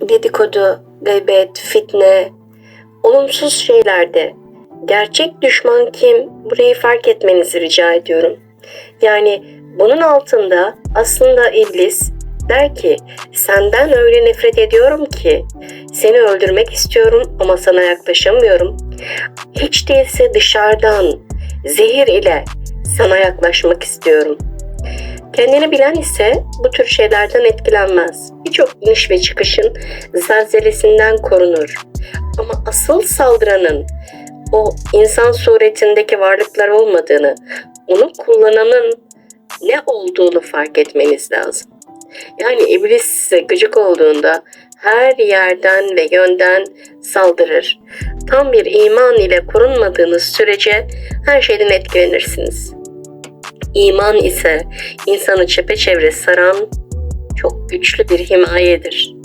dedikodu, gıybet, fitne, olumsuz şeylerde gerçek düşman kim burayı fark etmenizi rica ediyorum. Yani bunun altında aslında iblis der ki senden öyle nefret ediyorum ki seni öldürmek istiyorum ama sana yaklaşamıyorum. Hiç değilse dışarıdan zehir ile sana yaklaşmak istiyorum. Kendini bilen ise bu tür şeylerden etkilenmez. Birçok iniş ve çıkışın zelzelesinden korunur. Ama asıl saldıranın o insan suretindeki varlıklar olmadığını, onu kullananın ne olduğunu fark etmeniz lazım. Yani iblis size gıcık olduğunda her yerden ve yönden saldırır. Tam bir iman ile korunmadığınız sürece her şeyden etkilenirsiniz. İman ise insanı çepeçevre saran çok güçlü bir himayedir.